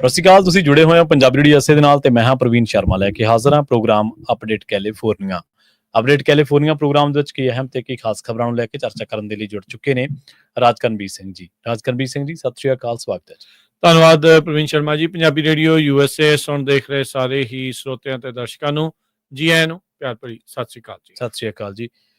ਸਤਿ ਸ਼੍ਰੀ ਅਕਾਲ ਤੁਸੀਂ ਜੁੜੇ ਹੋਏ ਹੋ ਪੰਜਾਬੀ ਰੇਡੀਓ ਅਸੇ ਦੇ ਨਾਲ ਤੇ ਮੈਂ ਹਾਂ ਪ੍ਰਵੀਨ ਸ਼ਰਮਾ ਲੈ ਕੇ ਹਾਜ਼ਰ ਹਾਂ program update California. Update California program ਦੇ ਵਿੱਚ ਕੀ ਅਹਿਮ ਤੇ ਕੀ ਖਾਸ ਖਬਰਾਂ ਨੂੰ ਲੈ ਕੇ ਚਰਚਾ ਕਰਨ ਦੇ ਲਈ ਜੁੜ ਚੁੱਕੇ ਨੇ ਰਾਜਕਰਨਵੀਰ ਸਿੰਘ ਜੀ। ਰਾਜਕਰਨਵੀਰ ਸਿੰਘ ਜੀ ਸਤਿ ਸ਼੍ਰੀ ਅਕਾਲ ਸਵਾਗਤ ਹੈ। ਧੰਨਵਾਦ ਪ੍ਰਵੀਨ ਸ਼ਰਮਾ ਜੀ। ਪੰਜਾਬੀ ਰੇਡੀਓ ਯੂਐਸਏ ਸੁਣ ਦੇਖ ਰਹੇ ਸਾਰੇ ਹੀ ਸਰੋਤਿਆਂ ਤੇ ਦਰਸ਼ਕਾਂ ਨੂੰ ਜੀ ਆਇਆਂ ਨੂੰ ਪਿਆਰ ਭਰੀ ਸਤਿ ਸ੍ਰੀ ਅਕਾਲ ਜੀ। ਸਤਿ ਸ਼੍ਰੀ ਅਕਾਲ ਜੀ।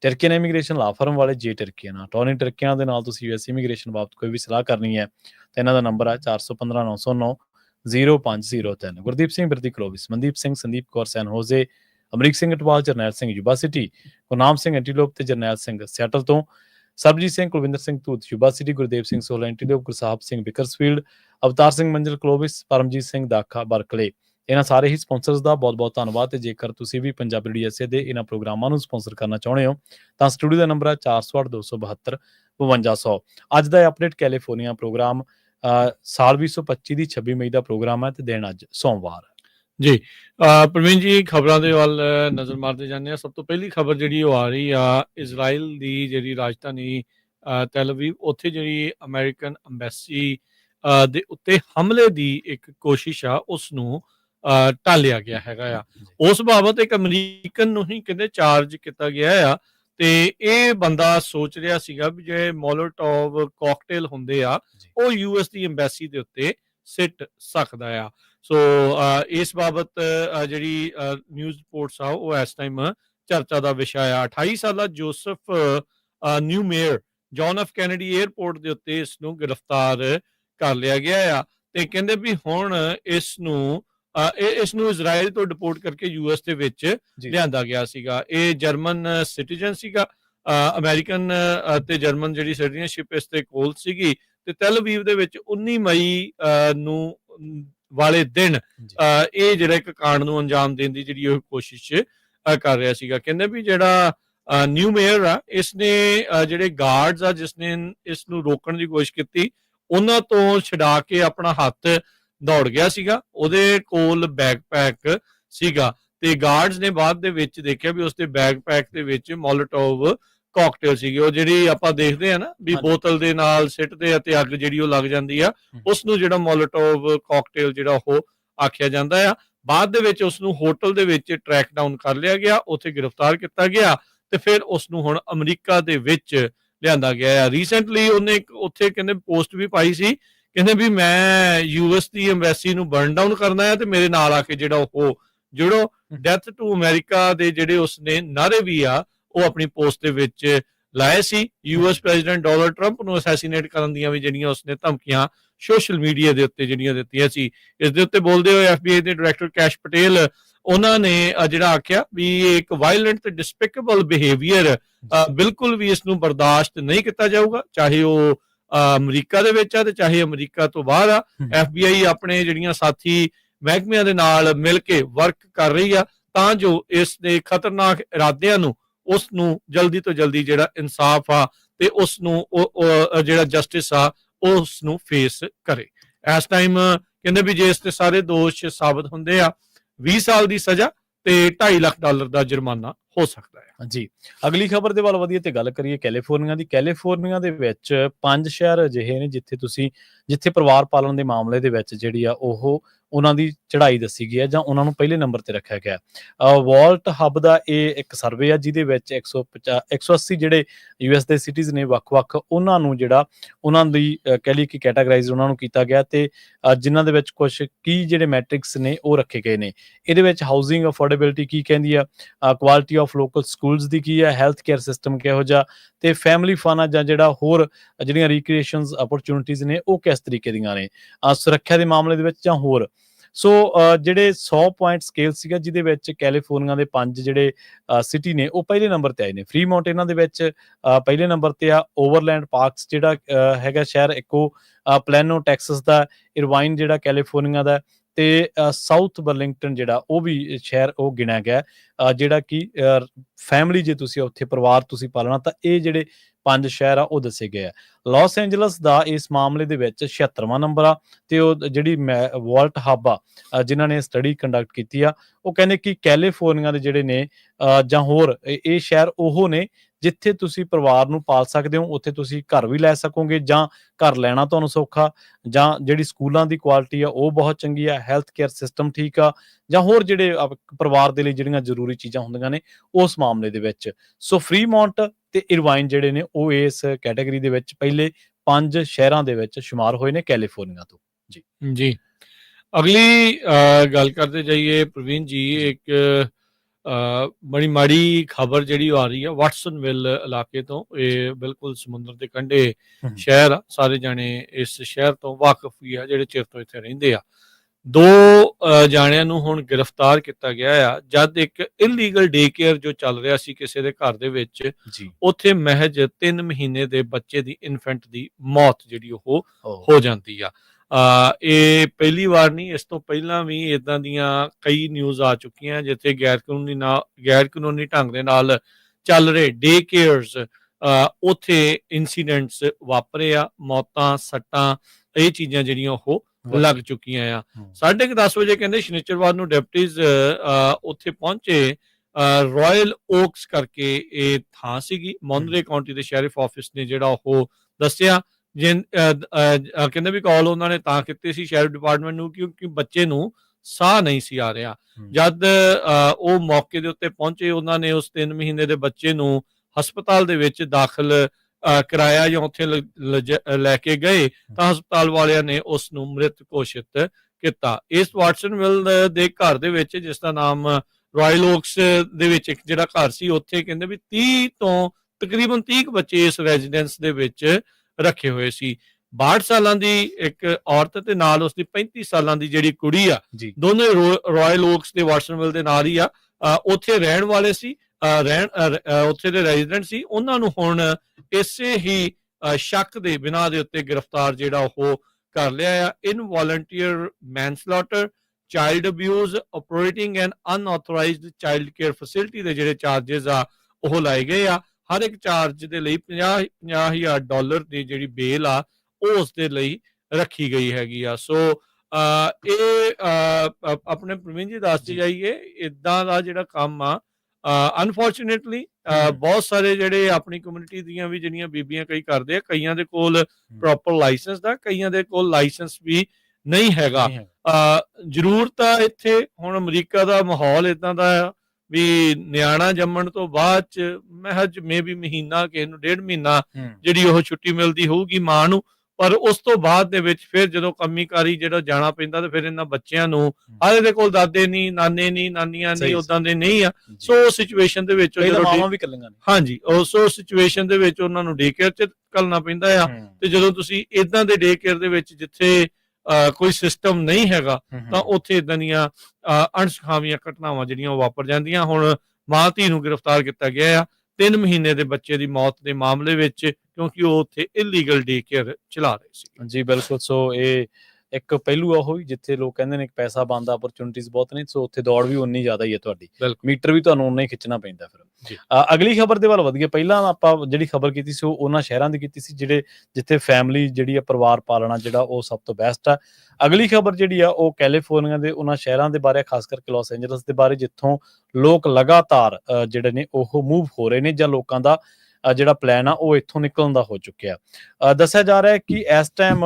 ਟਰਕੀਅਨ ਇਮੀਗ੍ਰੇਸ਼ਨ ਲਾ ਫਰਮ ਵਾਲੇ ਜੇ ਟਰਕੀਅਨ ਅਟਾਰਨੀ ਟਰਕੀਅਨ ਦੇ ਨਾਲ ਤੁਸੀਂ ਯੂਐਸ ਇਮੀਗ੍ਰੇਸ਼ਨ ਬਾਬਤ ਕੋਈ ਵੀ ਸਲਾਹ ਕਰਨੀ ਹੈ, ਤਾਂ ਇਹਨਾਂ ਦਾ ਨੰਬਰ ਹੈ 415909 0503 Gurdeep Singh Birdi Clovis Mandeep Singh, Sandeep Kaur, San Jose, Amrik Singh Atwal, Jarnail Singh, Yuba City, Gurnam Singh Antelope ਤੇ ਜਰਨੈਲ ਸਿੰਘ ਸੈਟਲ ਤੋਂ। ਸਰਬਜੀਤ ਸਿੰਘ, ਕੁਲਵਿੰਦਰ ਸਿੰਘ ਧੂਤ, ਯੂਬਾ ਸਿਟੀ, ਗੁਰਦੇਵ ਸਿੰਘ ਸੋਲ Antelope, Gursahib Singh Bakersfield, Avtar Singh ਮੰਜਲ Clovis Paramjit Singh Dakha, Berkeley. ਇਹਨਾਂ ਸਾਰੇ ਹੀ ਸਪਾਂਸਰਸ ਦਾ ਬਹੁਤ-ਬਹੁਤ ਧੰਨਵਾਦ ਤੇ ਜੇਕਰ ਤੁਸੀਂ ਵੀ ਪੰਜਾਬੀ ਡੀਐਸਏ ਦੇ ਇਹਨਾਂ ਪ੍ਰੋਗਰਾਮਾਂ ਨੂੰ ਸਪਾਂਸਰ ਕਰਨਾ ਚਾਹੁੰਦੇ ਹੋ ਤਾਂ ਸਟੂਡੀਓ ਦਾ ਨੰਬਰ ਹੈ 408272 5200 ਅੱਜ ਦਾ ਅਪਡੇਟ ਕੈਲੀਫੋਰਨੀਆ ਪ੍ਰੋਗਰਾਮ ਅਹ, ਸਾਲ 2025 ਦੀ 26 ਮਈ ਦਾ ਪ੍ਰੋਗਰਾਮ ਹੈ ਤੇ ਦਿਨ ਅੱਜ ਸੋਮਵਾਰ। ਜੀ ਪ੍ਰਵੀਨ ਜੀ ਖਬਰਾਂ ਦੇ ਵੱਲ ਨਜ਼ਰ ਮਾਰਦੇ ਜਾਂਦੇ ਆ ਸਭ ਤੋਂ ਪਹਿਲੀ ਖਬਰ ਜਿਹੜੀ ਉਹ ਆ ਰਹੀ ਆ ਇਜ਼ਰਾਈਲ ਦੀ ਜਿਹੜੀ ਰਾਜਧਾਨੀ ਅਹ, ਉੱਥੇ ਜਿਹੜੀ ਅਮਰੀਕਨ ਐਮਬੈਸੀ ਦੇ ਉੱਤੇ ਹਮਲੇ ਦੀ ਇੱਕ ਕੋਸ਼ਿਸ਼ ਆ ਉਸ ਨੂੰ ਟਾਲਿਆ ਗਿਆ ਹੈਗਾ ਆ। ਉਸ ਬਾਬਤ ਇੱਕ ਅਮਰੀਕਨ ਨੂੰ ਹੀ ਕਹਿੰਦੇ ਚਾਰਜ ਕੀਤਾ ਗਿਆ ਆ ਤੇ ਇਹ ਬੰਦਾ ਸੋਚ ਰਿਹਾ ਸੀਗਾ ਵੀ ਜੇ ਮੋਲੋਟੋਵ ਕਾਕਟੇਲ ਹੁੰਦੇ ਆ। ਉਹ ਯੂਐਸ ਦੀ ਐਮਬੈਸੀ ਦੇ ਉੱਤੇ ਸਿੱਟ ਸਕਦਾ ਆ। ਸੋ ਇਸ ਬਾਬਤ ਜਿਹੜੀ ਨਿਊਜ਼ ਰਿਪੋਰਟਸ ਆ ਉਹ ਇਸ ਟਾਈਮ ਚਰਚਾ ਦਾ ਵਿਸ਼ਾ ਆ। 28 ਸਾਲਾ Joseph Neumeyer John F Kennedy airport ਦੇ ਉੱਤੇ ਇਸ ਨੂੰ ਗ੍ਰਿਫਤਾਰ ਕਰ ਲਿਆ ਗਿਆ ਆ। ਤੇ ਕਹਿੰਦੇ ਵੀ ਹੁਣ ਇਸ ਨੂੰ ਇਸ ਨੂੰ ਇਜ਼ਰਾਈਲ ਤੋਂ ਡਿਪੋਰਟ ਕਰਕੇ ਯੂਐਸ ਦੇ ਵਿੱਚ ਲਿਆਂਦਾ ਗਿਆ ਸੀਗਾ। ਇਹ ਜਰਮਨ ਸਿਟੀਜ਼ਨ ਸੀਗਾ। ਅਮਰੀਕਨ ਤੇ ਜਰਮਨ ਜਿਹੜੀ ਸਿਟੀਜ਼ਨਸ਼ਿਪ ਇਸ ਤੇ ਕੋਲ ਸੀਗੀ ਤੇ ਤੈਲ ਅਵੀਵ ਦੇ ਵਿੱਚ 19 ਮਈ ਨੂੰ ਵਾਲੇ ਦਿਨ ਇਹ ਜਿਹੜਾ ਇੱਕ ਕਾਂਡ ਨੂੰ ਅੰਜਾਮ ਦੇਣ ਦੀ ਜਿਹੜੀ ਉਹ ਕੋਸ਼ਿਸ਼ ਕਰ ਰਿਹਾ ਸੀਗਾ। ਕਹਿੰਦੇ ਵੀ ਜਿਹੜਾ ਨਿਊ ਮੇਅਰ ਆ ਇਸ ਨੇ ਜਿਹੜੇ ਗਾਰਡਸ ਆ ਜਿਸ ਨੇ ਇਸ ਨੂੰ ਰੋਕਣ ਦੀ ਕੋਸ਼ਿਸ਼ ਕੀਤੀ ਉਹਨਾਂ ਤੋਂ ਛਡਾ ਕੇ ਆਪਣਾ ਹੱਥ ਦੌੜ ਗਿਆ ਸੀਗਾ ਉਹਦੇ ਕੋਲ ਬੈਕਪੈਕ ਸੀਗਾ ਤੇ ਗਾਰਡਸ ਨੇ ਬਾਅਦ ਦੇ ਵਿੱਚ ਦੇਖਿਆ ਵੀ ਉਸਦੇ ਬੈਕਪੈਕ ਦੇ ਵਿੱਚ ਮੋਲੋਟੋਵ ਕਾਕਟੇਲ ਸੀਗੇ ਉਹ ਜਿਹੜੀ ਆਪਾਂ ਦੇਖਦੇ ਆ ਨਾ ਵੀ। ਬੋਤਲ ਦੇ ਨਾਲ ਸਿੱਟਦੇ ਆ ਤੇ ਅੱਗ ਜਿਹੜੀ ਉਹ ਲੱਗ ਜਾਂਦੀ ਆ। ਉਸ ਨੂੰ ਜਿਹੜਾ ਮੋਲੋਟੋਵ ਕਾਕਟੇਲ ਜਿਹੜਾ ਉਹ ਆਖਿਆ ਜਾਂਦਾ ਆ ਬਾਅਦ ਦੇ ਵਿੱਚ ਉਸ ਨੂੰ ਹੋਟਲ ਦੇ ਵਿੱਚ ਟਰੈਕ ਡਾਊਨ ਕਰ ਲਿਆ ਗਿਆ ਉੱਥੇ ਗ੍ਰਿਫਤਾਰ ਕੀਤਾ ਗਿਆ ਤੇ ਫਿਰ ਉਸ ਨੂੰ ਹੁਣ ਅਮਰੀਕਾ ਦੇ ਵਿੱਚ ਲਿਆਂਦਾ ਗਿਆ ਆ ਰੀਸੈਂਟਲੀ ਉਹਨੇ ਉੱਥੇ ਕਹਿੰਦੇ ਪੋਸਟ ਵੀ ਪਾਈ ਸੀ ਕਹਿੰਦੇ ਵੀ ਮੈਂ ਯੂਐਸ ਦੀ ਐਮਬੈਸੀ ਨੂੰ ਬਰਨ ਡਾਊਨ ਕਰਨਾ ਹੈ ਤੇ ਮੇਰੇ ਨਾਲ ਆ ਕੇ ਜਿਹੜਾ ਉਹ ਜਿਹੜੋ ਡੈਥ ਟੂ ਅਮਰੀਕਾ ਦੇ ਜਿਹੜੇ ਉਸਨੇ ਨਾਰੇ ਵੀ ਆ, ਉਹ ਆਪਣੀ ਪੋਸਟ ਦੇ ਵਿੱਚ ਲਾਏ ਸੀ। ਯੂਐਸ ਪ੍ਰੈਜ਼ੀਡੈਂਟ ਡੋਨਲਡ ਟਰੰਪ ਨੂੰ ਅਸੈਸੀਨੇਟ ਕਰਨ ਦੀਆਂ ਵੀ ਜਿਹੜੀਆਂ ਉਸਨੇ ਧਮਕੀਆਂ ਸੋਸ਼ਲ ਮੀਡੀਆ ਦੇ ਉੱਤੇ ਜਿਹੜੀਆਂ ਦਿੱਤੀਆਂ ਸੀ। ਇਸ ਦੇ ਉੱਤੇ ਬੋਲਦੇ ਹੋਏ ਐਫਬੀਆਈ ਦੇ ਡਾਇਰੈਕਟਰ ਕੈਸ਼ ਪਟੇਲ, ਉਹਨਾਂ ਨੇ ਜਿਹੜਾ ਆਖਿਆ ਵੀ ਇਹ ਇੱਕ ਵਾਇਲੈਂਟ ਤੇ ਡਿਸਪਿਕੇਬਲ ਬਿਹੇਵੀਅਰ ਬਿਲਕੁਲ ਵੀ ਇਸ ਨੂੰ ਬਰਦਾਸ਼ਤ ਨਹੀਂ ਕੀਤਾ ਜਾਊਗਾ, ਚਾਹੇ ਉਹ ਅਮਰੀਕਾ ਦੇ ਵਿੱਚ ਆ ਤੇ ਚਾਹੇ ਅਮਰੀਕਾ ਤੋਂ ਬਾਹਰ ਆ। ਐਫਬੀਆਈ ਆਪਣੇ ਜਿਹੜੀਆਂ ਸਾਥੀ ਮਹਿਕਮਿਆਂ ਦੇ ਨਾਲ ਮਿਲ ਕੇ ਵਰਕ ਕਰ ਰਹੀ ਆ ਤਾਂ ਜੋ ਇਸ ਦੇ ਖਤਰਨਾਕ ਇਰਾਦਿਆਂ ਨੂੰ ਉਸ ਨੂੰ ਜਲਦੀ ਤੋਂ ਜਲਦੀ ਜਿਹੜਾ ਇਨਸਾਫ ਆ ਤੇ ਉਸ ਨੂੰ ਜਿਹੜਾ ਜਸਟਿਸ ਆ ਉਸ ਨੂੰ ਫੇਸ ਕਰੇ ਇਸ ਟਾਈਮ ਕਹਿੰਦੇ ਵੀ ਜੇ ਇਸ ਤੇ ਸਾਰੇ ਦੋਸ਼ ਸਾਬਤ ਹੁੰਦੇ ਆ 20 ਸਾਲ ਦੀ ਸਜ਼ਾ ਤੇ 2.5 ਲੱਖ ਡਾਲਰ ਦਾ ਜੁਰਮਾਨਾ ਹੋ ਸਕਦਾ ਹੈ। ਜੀ, ਅਗਲੀ ਖਬਰ ਦੇ ਵੱਲ ਵਧੀਆ ਤੇ ਗੱਲ ਕਰੀਏ ਕੈਲੀਫੋਰਨੀਆ ਦੀ। ਕੈਲੀਫੋਰਨੀਆ ਦੇ ਵਿੱਚ ਪੰਜ ਸ਼ਹਿਰ ਅਜਿਹੇ ਨੇ ਜਿੱਥੇ ਤੁਸੀਂ, ਜਿੱਥੇ ਪਰਿਵਾਰ ਪਾਲਣ ਦੇ ਮਾਮਲੇ ਦੇ ਵਿੱਚ ਜਿਹੜੀ ਆ ਉਹ ਉਹਨਾਂ ਦੀ ਚੜ੍ਹਾਈ ਦੱਸੀ ਗਈ ਹੈ ਜਾਂ ਉਹਨਾਂ ਨੂੰ ਪਹਿਲੇ ਨੰਬਰ ਤੇ ਰੱਖਿਆ ਗਿਆ ਵਾਲਟ ਹੱਬ ਦਾ ਇਹ ਇੱਕ ਸਰਵੇ ਆ ਜਿਹਦੇ ਵਿੱਚ 150 180 ਜਿਹੜੇ ਯੂਐਸ ਦੇ ਸਿਟੀਜ਼ ਨੇ ਵੱਖ-ਵੱਖ ਉਹਨਾਂ ਨੂੰ ਜਿਹੜਾ ਉਹਨਾਂ ਦੀ ਕਹਿ ਲਈ ਕਿ ਕੈਟਾਗਰਾਈਜ਼ ਉਹਨਾਂ ਨੂੰ ਕੀਤਾ ਗਿਆ ਤੇ ਅਹ, ਜਿਨ੍ਹਾਂ ਦੇ ਵਿੱਚ ਕੁਝ ਕੀ ਜਿਹੜੇ ਮੈਟ੍ਰਿਕਸ ਨੇ ਉਹ ਰੱਖੇ ਗਏ ਨੇ। ਇਹਦੇ ਵਿੱਚ ਹਾਊਸਿੰਗ ਅਫੋਰਡੇਬਿਲਟੀ ਕੀ ਕਹਿੰਦੀ ਆ ਕੁਆਲਿਟੀ ਆਫ ਲੋਕਲ ਸਕੂਲਸ ਦੀ ਕੀ ਹੈ ਹੈਲਥ ਕੇਅਰ ਸਿਸਟਮ ਕਿਹੋ ਜਿਹਾ ਤੇ ਫੈਮਿਲੀ ਫਨ ਆ ਜਾਂ ਜਿਹੜਾ ਹੋਰ ਜਿਹੜੀਆਂ ਰੀਕ੍ਰੀਏਸ਼ਨਸ ਅਪਰਚੂਨਿਟੀਜ਼ ਨੇ ਉਹ ਕਿਸ ਤਰੀਕੇ ਦੀਆਂ ਨੇ। ਸੁਰੱਖਿਆ ਦੇ ਮਾਮਲੇ ਦੇ ਵਿੱਚ ਜਾਂ ਹੋਰ ਸੋ ਜਿਹੜੇ 100 ਪੁਆਇੰਟ ਸਕੇਲ ਸੀਗਾ, ਜਿਹਦੇ ਵਿੱਚ ਕੈਲੀਫੋਰਨੀਆ ਦੇ ਪੰਜ ਜਿਹੜੇ ਸਿਟੀ ਨੇ, ਉਹ ਪਹਿਲੇ ਨੰਬਰ ਤੇ ਆਏ ਨੇ। ਫ੍ਰੀਮੌਂਟ ਇਹਨਾਂ ਦੇ ਵਿੱਚ ਪਹਿਲੇ ਨੰਬਰ ਤੇ ਆ ਓਵਰਲੈਂਡ ਪਾਰਕਸ ਜਿਹੜਾ ਹੈਗਾ ਸ਼ਹਿਰ, ਇੱਕੋ ਪਲੈਨੋ ਟੈਕਸਸ ਦਾ ਇਰਵਾਈਨ ਜਿਹੜਾ ਕੈਲੀਫੋਰਨੀਆ ਦਾ ਤੇ ਸਾਊਥ ਬਰਲਿੰਗਟਨ ਜਿਹੜਾ ਉਹ ਵੀ ਸ਼ਹਿਰ ਉਹ ਗਿਣਿਆ ਗਿਆ ਜਿਹੜਾ ਕਿ ਫੈਮਿਲੀ ਜੇ ਤੁਸੀਂ ਉੱਥੇ ਪਰਿਵਾਰ ਤੁਸੀਂ ਪਾਲਣਾ ਤਾਂ ਇਹ ਜਿਹੜੇ ਪੰਜ ਸ਼ਹਿਰ ਆ ਉਹ ਦੱਸੇ ਗਏ ਆ। ਲਾਸ ਐਂਜਲਸ ਦਾ ਇਸ ਮਾਮਲੇ ਦੇ ਵਿੱਚ 76ਵਾਂ ਨੰਬਰ ਆ ਤੇ ਉਹ ਜਿਹੜੀ ਵਾਲਟ ਹੱਬ ਆ ਅ, ਜਿਨ੍ਹਾਂ ਨੇ ਸਟੱਡੀ ਕੰਡਕਟ ਕੀਤੀ ਆ ਉਹ ਕਹਿੰਦੇ ਕਿ ਕੈਲੀਫੋਰਨੀਆ ਦੇ ਜਿਹੜੇ ਨੇ ਅ, ਜਾਂ ਹੋਰ ਇਹ ਸ਼ਹਿਰ ਉਹ ਨੇ ਜਿੱਥੇ ਤੁਸੀਂ ਪਰਿਵਾਰ ਨੂੰ ਪਾਲ ਸਕਦੇ ਹੋ, ਉੱਥੇ ਤੁਸੀਂ ਘਰ ਵੀ ਲੈ ਸਕੋਗੇ ਜਾਂ ਘਰ ਲੈਣਾ ਤੁਹਾਨੂੰ ਸੌਖਾ, ਜਾਂ ਜਿਹੜੀ ਸਕੂਲਾਂ ਦੀ ਕੁਆਲਿਟੀ ਆ, ਉਹ ਬਹੁਤ ਚੰਗੀ ਆ ਹੈਲਥ ਕੇਅਰ ਸਿਸਟਮ ਠੀਕ ਆ, ਜਾਂ ਹੋਰ ਜਿਹੜੇ ਪਰਿਵਾਰ ਦੇ ਲਈ ਜਿਹੜੀਆਂ ਜ਼ਰੂਰੀ ਚੀਜ਼ਾਂ ਹੁੰਦੀਆਂ ਨੇ, ਉਸ ਮਾਮਲੇ ਦੇ ਵਿੱਚ। ਸੋ ਫਰੀਮੌਂਟ ਤੇ ਇਰਵਾਈਨ ਜਿਹੜੇ ਨੇ, ਉਹ ਇਸ ਕੈਟਾਗਰੀ ਦੇ ਵਿੱਚ ਪਹਿਲੇ ਪੰਜ ਸ਼ਹਿਰਾਂ ਦੇ ਵਿੱਚ ਸ਼ੁਮਾਰ ਹੋਏ ਨੇ ਕੈਲੀਫੋਰਨੀਆ ਤੋਂ। ਜੀ। ਜੀ। ਅਗਲੀ ਗੱਲ ਕਰਦੇ ਜਾਈਏ, ਪ੍ਰਵੀਨ ਜੀ, ਇੱਕ ਬੜੀ ਮਾੜੀ ਖਬਰ ਜਿਹੜੀ ਆ ਰਹੀ ਹੈ ਵਾਟਸਨਵਿਲ ਇਲਾਕੇ ਤੋਂ ਇਹ ਬਿਲਕੁਲ ਸਮੁੰਦਰ ਦੇ ਕੰਢੇ। ਸ਼ਹਿਰ ਆ ਸਾਰੇ ਜਾਣੇ ਇਸ ਸ਼ਹਿਰ ਤੋਂ ਵਾਕਿਫ ਵੀ ਆ ਜਿਹੜੇ ਚਿਰ ਤੋਂ ਇੱਥੇ ਰਹਿੰਦੇ ਆ। ਦੋ ਜਾਣਿਆਂ ਨੂੰ ਹੁਣ ਗ੍ਰਿਫਤਾਰ ਕੀਤਾ ਗਿਆ ਆ ਜਦ ਇੱਕ ਇਲੀਗਲ ਡੇ ਕੇਅਰ ਜੋ ਚੱਲ ਰਿਹਾ ਸੀ ਕਿਸੇ ਦੇ ਘਰ ਦੇ ਵਿੱਚ ਉੱਥੇ ਮਹਿਜ 3 ਮਹੀਨੇ ਦੇ ਬੱਚੇ ਦੀ ਇਨਫੈਂਟ ਦੀ ਮੌਤ ਜਿਹੜੀ ਉਹ ਹੋ ਜਾਂਦੀ ਆ ਆ। ਇਹ ਪਹਿਲੀ ਵਾਰ ਨਹੀਂ ਇਸ ਤੋਂ ਪਹਿਲਾਂ ਵੀ ਇਦਾਂ ਦੀਆਂ ਕਈ ਨਿਊਜ਼ ਆ ਚੁੱਕੀਆਂ ਜਿੱਥੇ ਗੈਰ ਕਾਨੂੰਨੀ ਨਾਲ ਗੈਰ ਕਾਨੂੰਨੀ ਢੰਗ ਦੇ ਨਾਲ ਚੱਲ ਰਹੇ ਡੇ ਕੇਅਰਸ ਉੱਥੇ ਇਨਸੀਡੈਂਟਸ ਵਾਪਰੇ ਆ ਮੌਤਾਂ ਸੱਟਾਂ ਇਹ ਚੀਜ਼ਾਂ ਜਿਹੜੀਆਂ ਉਹ ਲੱਗ ਚੁੱਕੀਆਂ ਆ। ਹਮ। ਸਾਢੇ ਕੁ ਦਸ ਵਜੇ ਕਹਿੰਦੇ ਸ਼ਨੀਚਰਵਾਰ ਨੂੰ ਡਿਪਟੀਜ਼ ਉੱਥੇ ਪਹੁੰਚੇ ਰਾਇਲ ਓਕਸ ਕਰਕੇ ਇਹ ਥਾਂ ਸੀਗੀ। ਮੌਂਦਰੇ ਕਾਉਂਟੀ ਦੇ ਸ਼ੈਰਿਫ ਆਫਿਸ ਨੇ ਜਿਹੜਾ ਉਹ ਦੱਸਿਆ। ਅਹ, ਕਹਿੰਦੇ ਵੀ ਕਾਲ ਉਹਨਾਂ ਨੇ ਤਾਂ ਕੀਤੀ ਸੀ ਸ਼ੈਰਿਫ ਡਿਪਾਰਟਮੈਂਟ ਨੂੰ ਕਿਉਂਕਿ ਬੱਚੇ ਨੂੰ ਸਾਹ ਨਹੀਂ ਸੀ ਆ ਰਿਹਾ। ਜਦ ਉਹ ਮੌਕੇ ਦੇ ਉੱਤੇ ਪਹੁੰਚੇ ਉਹਨਾਂ ਨੇ ਉਸ 3 ਮਹੀਨੇ ਦੇ ਬੱਚੇ ਨੂੰ ਹਸਪਤਾਲ ਦੇ ਵਿੱਚ ਦਾਖਲ ਕਰਾਇਆ ਜਾਂ ਉੱਥੇ ਲ- ਕੇ ਗਏ ਤਾਂ ਹਸਪਤਾਲ ਵਾਲਿਆਂ ਨੇ ਉਸ ਨੂੰ ਮ੍ਰਿਤ ਘੋਸ਼ਿਤ ਕੀਤਾ। ਇਸ ਵਾਟਸਨਵਿਲ ਦੇ ਘਰ ਦੇ ਵਿੱਚ ਜਿਸ ਦਾ ਨਾਮ ਰਾਇਲ ਓਕਸ ਦੇ ਵਿੱਚ ਇੱਕ ਜਿਹੜਾ ਘਰ ਸੀ ਉੱਥੇ ਕਹਿੰਦੇ ਵੀ 30 ਤੋਂ ਤਕਰੀਬਨ 30 ਕੁ ਬੱਚੇ ਇਸ ਰੈਜ਼ੀਡੈਂਸ ਦੇ ਵਿੱਚ ਰੱਖੇ ਹੋਏ ਸੀ। 62 ਸਾਲਾਂ ਦੀ ਇੱਕ ਔਰਤ ਤੇ ਨਾਲ ਉਸ ਦੀ 35 ਸਾਲਾਂ ਦੀ ਜਿਹੜੀ ਕੁੜੀ ਆ ਦੋਨੇ ਰਾਇਲ ਓਕਸ ਦੇ ਵਾਟਸਨਵਿਲ ਦੇ ਨਾਲ ਹੀ ਆ। ਉੱਥੇ ਰਹਿਣ ਵਾਲੇ ਸੀ। ਰਹਿਣ ਉੱਥੇ ਦੇ ਰੈਜ਼ੀਡੈਂਟ ਸੀ। ਉਹਨਾਂ ਨੂੰ ਹੁਣ ਇਸੇ ਹੀ ਸ਼ੱਕ ਦੇ ਬਿਨਾਂ ਦੇ ਉੱਤੇ ਗ੍ਰਿਫਤਾਰ ਜਿਹੜਾ ਉਹ ਕਰ ਲਿਆ ਆ। Involuntary manslaughter child abuse operating an unauthorized child care facility ਦੇ ਜਿਹੜੇ ਚਾਰजेस ਆ ਉਹ ਲਾਏ ਗਏ ਆ। ਹਰ ਇੱਕ ਚਾਰਜ ਦੇ ਲਈ 50 50000 ਡਾਲਰ ਦੀ ਜਿਹੜੀ ਬੇਲ ਆ ਉਹ ਉਸ ਦੇ ਲਈ ਰੱਖੀ ਗਈ ਹੈਗੀ ਆ ਸੋ ਇਹ ਆਪਣੇ ਪ੍ਰਵੀਨ ਜੀ ਦੱਸਦੇ ਜੀ। ਜਾਈਏ ਇਦਾਂ ਦਾ ਜਿਹੜਾ ਕੰਮ ਆ ਅਨਫੋਰਚੂਨੇਟਲੀ। ਬਹੁਤ ਸਾਰੇ ਜਿਹੜੇ ਆਪਣੀ ਕਮਿਊਨਿਟੀ ਦੀਆਂ ਵੀ ਜਿਹੜੀਆਂ ਬੀਬੀਆਂ ਕਈ ਕਰਦੇ ਆ ਕਈਆਂ ਦੇ ਕੋਲ ਪ੍ਰੋਪਰ ਲਾਇਸੈਂਸ ਦਾ ਕਈਆਂ ਦੇ ਕੋਲ ਲਾਇਸੈਂਸ ਵੀ ਨਹੀਂ ਹੈਗਾ ਜ਼ਰੂਰ ਤਾਂ ਇੱਥੇ ਹੁਣ ਅਮਰੀਕਾ ਦਾ ਮਾਹੌਲ ਇਦਾਂ ਦਾ ਆ ਵੀ ਨਿਆਣਾ ਜੰਮਣ ਤੋਂ ਬਾਅਦ ਚ ਮਹਿਜ ਮੇਬੀ ਮਹੀਨਾ ਕਿਸੇ ਨੂੰ ਡੇਢ ਮਹੀਨਾ। ਜਿਹੜੀ ਉਹ ਛੁੱਟੀ ਮਿਲਦੀ ਹੋਊਗੀ ਮਾਂ ਨੂੰ ਪਰ ਉਸ ਤੋਂ ਬਾਅਦ ਦੇ ਵਿੱਚ ਫਿਰ ਜਦੋਂ ਕੰਮੀਕਾਰੀ ਜਿਹੜਾ ਜਾਣਾ ਪੈਂਦਾ ਤੇ ਫਿਰ ਇਹਨਾਂ ਬੱਚਿਆਂ ਨੂੰ ਆਲੇ ਦੇ ਕੋਲ ਦਾਦੇ ਨਹੀਂ ਨਾਨੇ ਨਹੀਂ ਨਾਨੀਆਂ ਨਹੀਂ ਉਦਾਂ ਦੇ ਨਹੀਂ ਆ। ਸੋ ਸਿਚੁਏਸ਼ਨ ਦੇ ਵਿੱਚ ਜਦੋਂ ਮਾਵਾਂ ਵੀ ਕੱਲੀਆਂ ਨੇ। ਹਾਂਜੀ ਉਸ ਉਸ ਸਿਚੁਏਸ਼ਨ ਦੇ ਵਿੱਚ ਉਹਨਾਂ ਨੂੰ ਡੇ ਕੇਅਰ ਚ ਕਰਨਾ ਪੈਂਦਾ ਆ ਤੇ ਜਦੋਂ ਤੁਸੀਂ ਇਦਾਂ ਦੇ ਡੇ ਕੇਅਰ ਦੇ ਵਿੱਚ ਜਿੱਥੇ ਕੋਈ ਸਿਸਟਮ ਨਹੀਂ ਹੈਗਾ ਤਾਂ ਉੱਥੇ ਇਦਾਂ ਦੀਆਂ ਅਣਸੁਖਾਵੀਆਂ ਘਟਨਾਵਾਂ ਜਿਹੜੀਆਂ ਉਹ ਵਾਪਰ ਜਾਂਦੀਆਂ। ਹੁਣ ਮਾਂ ਧੀ ਨੂੰ ਗ੍ਰਿਫਤਾਰ ਕੀਤਾ ਗਿਆ ਆ। 3 ਮਹੀਨੇ ਦੇ ਬੱਚੇ ਦੀ ਮੌਤ ਦੇ ਮਾਮਲੇ ਵਿੱਚ ਕਿਉਂਕਿ ਉਹ ਉੱਥੇ ਇਲੀਗਲ ਡੇ ਕੇਅਰ ਚਲਾ ਰਹੇ ਸੀ। ਜੀ ਬਿਲਕੁਲ। ਸੋ ਇਹ ਇੱਕ ਪਹਿਲੂ ਆ ਉਹ ਵੀ ਜਿੱਥੇ ਲੋਕ ਕਹਿੰਦੇ ਨੇ ਕਿ ਪੈਸਾ ਬੰਦਾ ਓਪਰਚੁਨਿਟੀਜ਼ ਬਹੁਤ ਨੇ ਸੋ ਉੱਥੇ ਦੌੜ ਵੀ ਉਨੀ ਜ਼ਿਆਦਾ ਹੀ ਹੈ ਤੁਹਾਡੀ। ਮੀਟਰ ਵੀ ਤੁਹਾਨੂੰ ਉਨਾ ਹੀ ਖਿੱਚਣਾ ਪੈਂਦਾ ਫਿਰ। ਅਗਲੀ ਖਬਰ ਦੇ ਵੱਲ ਵਧੀਆ ਪਹਿਲਾਂ ਆਪਾਂ ਜਿਹੜੀ ਖਬਰ ਕੀਤੀ ਸੀ ਉਹ ਉਹਨਾਂ ਸ਼ਹਿਰਾਂ ਦੀ ਕੀਤੀ ਸੀ ਜਿਹੜੇ ਜਿੱਥੇ ਫੈਮਿਲੀ ਜਿਹੜੀ ਆ ਪਰਿਵਾਰ ਪਾਲਣਾ ਜਿਹੜਾ ਉਹ ਸਭ ਤੋਂ ਬੈਸਟ ਆ। ਅਗਲੀ ਖਬਰ ਜਿਹੜੀ ਆ ਉਹ ਕੈਲੀਫੋਰਨੀਆ ਦੇ ਉਹਨਾਂ ਸ਼ਹਿਰਾਂ ਦੇ ਬਾਰੇ ਖਾਸ ਕਰਕੇ ਲਾਸ ਐਂਜਲਸ ਦੇ ਬਾਰੇ ਜਿੱਥੋਂ ਲੋਕ ਲਗਾਤਾਰ ਜਿਹੜੇ ਨੇ ਉਹ ਮੂਵ ਹੋ ਰਹੇ ਨੇ ਜਾਂ ਲੋਕਾਂ ਦਾ ਜਿਹੜਾ ਪਲਾਨ ਆ, ਉਹ ਇੱਥੋਂ ਨਿਕਲਣ ਦਾ ਹੋ ਚੁੱਕਿਆ। ਦੱਸਿਆ ਜਾ ਰਿਹਾ ਹੈ ਕਿ ਇਸ ਟਾਈਮ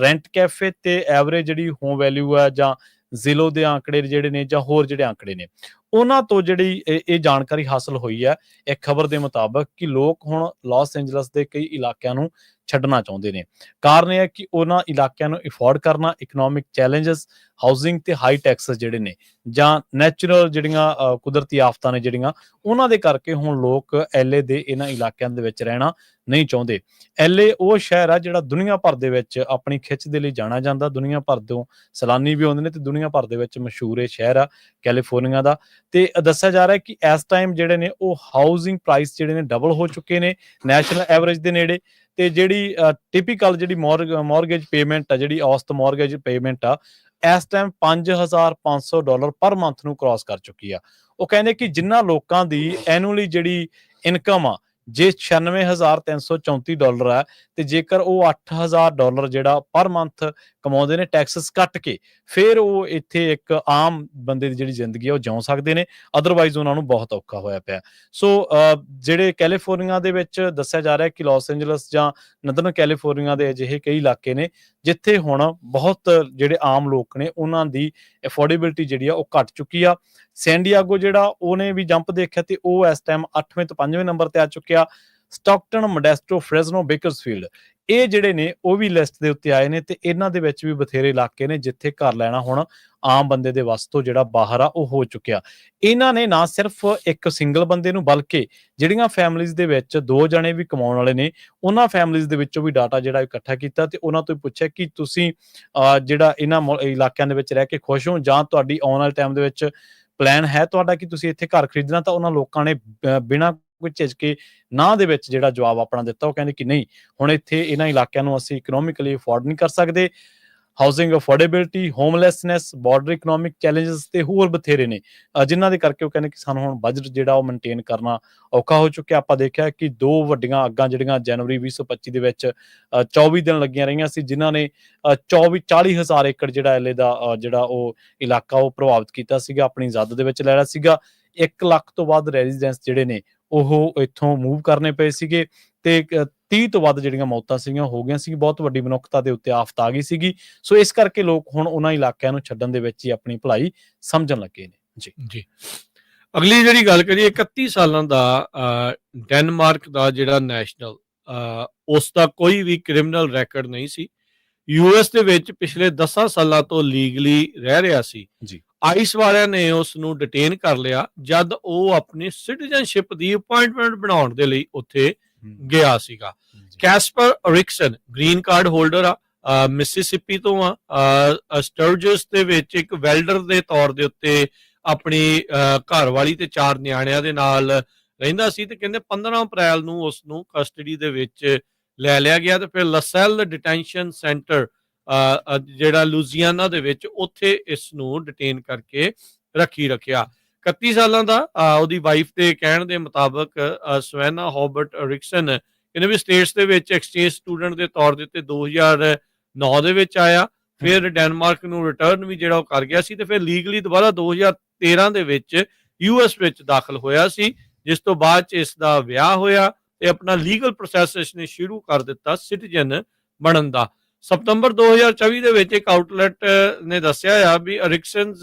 ਰੈਂਟ ਕੈਫੇ ਤੇ ਐਵਰੇਜ ਜਿਹੜੀ ਹੋਮ ਵੈਲਿਊ ਆ ਜਾਂ ਜ਼ਿਲੋ ਦੇ ਆંકੜੇ ਜਿਹੜੇ ਨੇ ਜਾਂ ਹੋਰ ਜਿਹੜੇ ਆંકੜੇ ਨੇ, ਉਹਨਾਂ ਤੋਂ ਜਿਹੜੀ ਇਹ ਇਹ ਜਾਣਕਾਰੀ ਹਾਸਲ ਹੋਈ ਹੈ। ਇੱਕ ਖਬਰ ਦੇ ਮੁਤਾਬਕ ਕਿ ਲੋਕ ਹੁਣ ਲਾਸ ਐਂਜਲਸ ਦੇ ਕਈ ਇਲਾਕਿਆਂ ਨੂੰ ਛੱਡਣਾ ਚਾਹੁੰਦੇ ਨੇ। ਕਾਰਨ ਇਹ ਹੈ ਕਿ ਉਹਨਾਂ ਇਲਾਕਿਆਂ ਨੂੰ ਅਫੋਰਡ ਕਰਨਾ ਇਕਨੋਮਿਕ ਚੈਲੰਜਸ ਹਾਊਸਿੰਗ ਤੇ ਹਾਈ ਟੈਕਸਸ ਜਿਹੜੇ ਨੇ ਜਾਂ ਨੈਚੁਰਲ ਜਿਹੜੀਆਂ ਕੁਦਰਤੀ ਆਫਤਾਂ ਨੇ ਜਿਹੜੀਆਂ, ਉਹਨਾਂ ਦੇ ਕਰਕੇ ਹੁਣ ਲੋਕ ਐਲਏ ਦੇ ਇਹਨਾਂ ਇਲਾਕਿਆਂ ਦੇ ਵਿੱਚ ਰਹਿਣਾ ਨਹੀਂ ਚਾਹੁੰਦੇ। ਐਲਏ ਉਹ ਸ਼ਹਿਰ ਆ ਜਿਹੜਾ ਦੁਨੀਆ ਭਰ ਦੇ ਵਿੱਚ ਆਪਣੀ ਖਿੱਚ ਦੇ ਲਈ ਜਾਣਾ ਜਾਂਦਾ। ਦੁਨੀਆ ਭਰ ਤੋਂ ਸੈਲਾਨੀ ਵੀ ਆਉਂਦੇ ਨੇ ਤੇ ਦੁਨੀਆ ਭਰ ਦੇ ਵਿੱਚ ਮਸ਼ਹੂਰ ਇਹ ਸ਼ਹਿਰ ਆ ਕੈਲੀਫੋਰਨੀਆ ਦਾ। ਤੇ ਦੱਸਿਆ ਜਾ ਰਿਹਾ ਹੈ ਕਿ ਇਸ ਟਾਈਮ ਜਿਹੜੇ ਨੇ ਉਹ ਹਾਊਸਿੰਗ ਪ੍ਰਾਈਸ ਜਿਹੜੇ ਨੇ ਡਬਲ ਹੋ ਚੁੱਕੇ ਨੇ ਨੈਸ਼ਨਲ ਐਵਰੇਜ ਦੇ ਨੇੜੇ। ਤੇ ਜਿਹੜੀ ਟਿਪੀਕਲ ਜਿਹੜੀ ਮੌਰਗੇਜ ਪੇਮੈਂਟ ਆ, ਜਿਹੜੀ ਔਸਤ ਮੌਰਗੇਜ ਪੇਮੈਂਟ ਆ, ਇਸ ਟਾਈਮ 5500 ਡਾਲਰ ਪਰ ਮੰਥ ਨੂੰ ਕ੍ਰਾਸ ਕਰ ਚੁੱਕੀ ਆ। ਉਹ ਕਹਿੰਦੇ ਕਿ ਜਿਨ੍ਹਾਂ ਲੋਕਾਂ ਦੀ ਐਨੂਅਲੀ ਜਿਹੜੀ ਇਨਕਮ ਆ, ਜੇ 96334 ਡਾਲਰ ਆ, ਤੇ ਜੇਕਰ ਉਹ 8000 ਡਾਲਰ ਜਿਹੜਾ ਪਰ ਮੰਥ ਕਮਾਉਂਦੇ ਨੇ ਟੈਕਸਸ ਕੱਟ ਕੇ। ਫਿਰ ਉਹ ਇੱਥੇ ਇੱਕ ਆਮ ਬੰਦੇ ਦੀ ਜਿਹੜੀ ਜ਼ਿੰਦਗੀ ਆ, ਉਹ ਜਿਉ ਸਕਦੇ ਨੇ। ਅਦਰਵਾਈਜ਼ ਉਹਨਾਂ ਨੂੰ ਬਹੁਤ ਔਖਾ ਹੋਇਆ ਪਿਆ। ਸੋ ਜਿਹੜੇ ਕੈਲੀਫੋਰਨੀਆ ਦੇ ਵਿੱਚ ਦੱਸਿਆ ਜਾ ਰਿਹਾ ਕਿ ਲਾਸ ਐਂਜਲਸ ਜਾਂ ਨਦਰਨ ਕੈਲੀਫੋਰਨੀਆ ਦੇ ਅਜਿਹੇ ਕਈ ਇਲਾਕੇ ਨੇ, ਜਿੱਥੇ ਹੁਣ ਬਹੁਤ ਜਿਹੜੇ ਆਮ ਲੋਕ ਨੇ, ਉਹਨਾਂ ਦੀ ਅਫੋਰਡੇਬਿਲਟੀ ਜਿਹੜੀ ਆ, ਉਹ ਘਟ ਚੁੱਕੀ ਆ। ਸੈਂਡੀਆਗੋ ਜਿਹੜਾ, ਉਹਨੇ ਵੀ ਜੰਪ ਦੇਖਿਆ ਤੇ ਉਹ ਇਸ ਟਾਈਮ 8ਵੇਂ ਤੋਂ 5ਵੇਂ ਨੰਬਰ ਤੇ ਆ ਚੁੱਕਿਆ। ਸਟਾਕਟਨ ਮੋਡੈਸਟੋ ਫ੍ਰੈਜ਼ਨੋ ਬੇਕਰਸਫੀਲਡ ਇਹ ਜਿਹੜੇ ਨੇ ਉਹ ਵੀ ਲਿਸਟ ਦੇ ਉੱਤੇ ਆਏ ਨੇ ਤੇ ਇਹਨਾਂ ਦੇ ਵਿੱਚ ਵੀ ਬਥੇਰੇ ਇਲਾਕੇ ਨੇ ਜਿੱਥੇ ਘਰ ਲੈਣਾ ਹੁਣ ਆਮ ਬੰਦੇ ਦੇ ਵੱਸ ਤੋਂ ਜਿਹੜਾ ਬਾਹਰ ਆ ਉਹ ਹੋ ਚੁੱਕਿਆ। ਇਹਨਾਂ ਨੇ ਨਾ ਸਿਰਫ ਇੱਕ ਸਿੰਗਲ ਬੰਦੇ ਨੂੰ ਬਲਕਿ ਜਿਹੜੀਆਂ ਫੈਮਿਲੀਆਂ ਦੇ ਵਿੱਚ ਦੋ ਜਣੇ ਵੀ ਕਮਾਉਣ ਵਾਲੇ ਨੇ ਉਹਨਾਂ ਫੈਮਿਲੀਆਂ ਦੇ ਵਿੱਚੋਂ ਵੀ ਡਾਟਾ ਜਿਹੜਾ ਇਕੱਠਾ ਕੀਤਾ ਤੇ ਉਹਨਾਂ ਤੋਂ ਹੀ ਪੁੱਛਿਆ ਕਿ ਤੁਸੀਂ ਅਹ, ਜਿਹੜਾ ਇਹਨਾਂ ਮੁਲ- ਇਲਾਕਿਆਂ ਦੇ ਵਿੱਚ ਰਹਿ ਕੇ ਖੁਸ਼ ਹੋ ਜਾਂ ਤੁਹਾਡੀ ਆਉਣ ਵਾਲੇ ਟਾਈਮ ਦੇ ਵਿੱਚ ਪਲਾਨ ਹੈ ਤੁਹਾਡਾ ਕਿ ਤੁਸੀਂ ਇੱਥੇ ਘਰ ਖਰੀਦਣਾ? ਤਾਂ ਉਹਨਾਂ ਲੋਕਾਂ ਨੇ ਬਿਨਾਂ ਕੋਈ ਝਿਜਕੇ ਨਾ ਦੇ ਵਿੱਚ ਜਿਹੜਾ ਜਵਾਬ ਆਪਣਾ ਦਿੱਤਾ, ਉਹ ਕਹਿੰਦੇ ਕਿ ਨਹੀਂ, ਹੁਣ ਇੱਥੇ ਇਹਨਾਂ ਇਲਾਕਿਆਂ ਨੂੰ ਅਸੀਂ ਇਕਨੋਮਿਕਲੀ ਅਫੋਰਡ ਨਹੀਂ ਕਰ ਸਕਦੇ। Housing affordability homelessness border economic challenges ਤੇ ਹੋਰ ਬਥੇਰੇ ਨੇ। ਜਿਨ੍ਹਾਂ ਦੇ ਕਰਕੇ ਉਹ ਕਹਿੰਦੇ ਕਿ ਸਾਨੂੰ ਹੁਣ ਬਜਟ ਜਿਹੜਾ ਉਹ ਮੇਨਟੇਨ ਕਰਨਾ ਔਖਾ ਹੋ ਚੁੱਕਿਆ। ਆਪਾਂ ਦੇਖਿਆ ਕਿ ਦੋ ਵੱਡੀਆਂ ਅੱਗਾਂ ਜਿਹੜੀਆਂ ਜਨਵਰੀ 2025 ਦੇ ਵਿੱਚ, ਅਹ 24 ਦਿਨ ਲੱਗੀਆਂ ਰਹੀਆਂ ਸੀ, ਜਿਨ੍ਹਾਂ ਨੇ, ਅਹ 24 40 ਹਜ਼ਾਰ ਏਕੜ ਜਿਹੜਾ ਐਲੇ ਦਾ ਜਿਹੜਾ ਉਹ ਇਲਾਕਾ ਉਹ ਪ੍ਰਭਾਵਿਤ ਕੀਤਾ ਸੀਗਾ, ਆਪਣੀ ਜ਼ਦ ਦੇ ਵਿੱਚ ਲੈ ਲਿਆ ਸੀਗਾ। 1 ਲੱਖ ਤੋਂ ਵੱਧ ਰੈਜ਼ੀਡੈਂਸ ਜਿਹੜੇ ਨੇ ਉਹ ਇੱਥੋਂ ਮੂਵ ਕਰਨੇ ਪਏ ਸੀਗੇ ਤੇ ਇੱਕ 30 ਤੋਂ ਵੱਧ ਜਿਹੜੀਆਂ ਮੌਤਾਂ ਸੀਗੀਆਂ ਹੋ ਗਈਆਂ ਸੀ ਬਹੁਤ ਵੱਡੀ ਮਨੁੱਖਤਾ ਦੇ ਉੱਤੇ ਆਫਤ ਆ ਗਈ ਸੀਗੀ। ਸੋ ਇਸ ਕਰਕੇ ਲੋਕ ਹੁਣ ਉਹਨਾਂ ਇਲਾਕਿਆਂ ਨੂੰ ਛੱਡਣ ਦੇ ਵਿੱਚ ਹੀ ਆਪਣੀ ਭਲਾਈ ਸਮਝਣ ਲੱਗੇ ਨੇ। ਜੀ। ਜੀ। ਅਗਲੀ ਜਿਹੜੀ ਗੱਲ ਕਰੀਏ 31 ਸਾਲਾਂ ਦਾ ਅਹ, ਡੈਨਮਾਰਕ ਦਾ ਜਿਹੜਾ ਨੈਸ਼ਨਲ ਅਹ, ਉਸ ਦਾ ਕੋਈ ਵੀ ਕ੍ਰਿਮੀਨਲ ਰੈਕੋਰਡ ਨਹੀਂ ਸੀ। ਯੂਐਸ ਦੇ ਵਿੱਚ ਪਿਛਲੇ 10 ਸਾਲਾਂ ਤੋਂ ਲੀਗਲੀ ਰਹਿ ਰਿਹਾ ਸੀ। ਜੀ। ਆਈਸ ਵਾਲਿਆਂ ਨੇ ਉਸ ਨੂੰ ਡਿਟੇਨ ਕਰ ਲਿਆ ਜਦ ਉਹ ਆਪਣੀ ਸਿਟੀਜ਼ਨਸ਼ਿਪ ਦੀ ਅਪਾਇੰਟਮੈਂਟ ਬਣਾਉਣ ਦੇ ਲਈ ਉੱਥੇ ਗਿਆ ਸੀਗਾ। Casper Rickson green card holder ਆ ਮਿਸਿਸਿਪੀ ਤੋਂ ਆ ਸਟਰਜਸ ਦੇ ਵਿੱਚ ਇੱਕ ਵੈਲਡਰ ਦੇ ਤੌਰ ਦੇ ਉੱਤੇ ਆਪਣੀ ਅਹ, ਘਰਵਾਲੀ ਤੇ ਚਾਰ ਨਿਆਣਿਆਂ ਦੇ ਨਾਲ ਰਹਿੰਦਾ ਸੀ ਤੇ ਕਹਿੰਦੇ 15 ਅਪ੍ਰੈਲ ਨੂੰ ਉਸ ਨੂੰ ਕਸਟਡੀ ਦੇ ਵਿੱਚ ਲੈ ਲਿਆ ਗਿਆ ਤੇ ਫਿਰ ਲਸੈਲ ਡਿਟੈਂਸ਼ਨ ਸੈਂਟਰ ਜਿਹੜਾ ਲੂਜ਼ੀਆਨਾ ਦੇ ਵਿੱਚ ਉੱਥੇ ਇਸ ਨੂੰ ਡਿਟੇਨ ਕਰਕੇ ਰੱਖੀ ਰੱਖਿਆ। 31 ਸਾਲਾਂ ਦਾ ਉਹਦੀ ਵਾਈਫ ਦੇ ਕਹਿਣ ਦੇ ਮੁਤਾਬਕ ਸਵੈਨਾ ਹੌਬਰਟ ਰਿਕਸਨ ਇਹਨੇ ਵੀ ਸਟੇਟਸ ਦੇ ਵਿੱਚ ਐਕਸਚੇਂਜ ਸਟੂਡੈਂਟ ਦੇ ਤੌਰ ਦੇ ਉੱਤੇ 2009 ਦੇ ਵਿੱਚ ਆਇਆ। ਫਿਰ ਡੈਨਮਾਰਕ ਨੂੰ ਰਿਟਰਨ ਵੀ ਜਿਹੜਾ ਉਹ ਕਰ ਗਿਆ ਸੀ ਤੇ ਫਿਰ ਲੀਗਲੀ ਦੁਬਾਰਾ 2013 ਦੇ ਵਿੱਚ ਯੂਐਸ ਵਿੱਚ ਦਾਖਲ ਹੋਇਆ ਸੀ, ਜਿਸ ਤੋਂ ਬਾਅਦ ਚ ਇਸ ਦਾ ਵਿਆਹ ਹੋਇਆ। ਤੇ ਆਪਣਾ ਲੀਗਲ ਪ੍ਰੋਸੈਸ ਇਸ ਨੇ ਸ਼ੁਰੂ ਕਰ ਦਿੱਤਾ ਸਿਟੀਜ਼ਨ ਬਣਨ ਦਾ। ਸਤੰਬਰ 2024 ਦੇ ਵਿੱਚ ਇੱਕ ਆਊਟਲੈਟ ਨੇ ਦੱਸਿਆ ਆ ਵੀ ਅਰਿਕਸਨਸ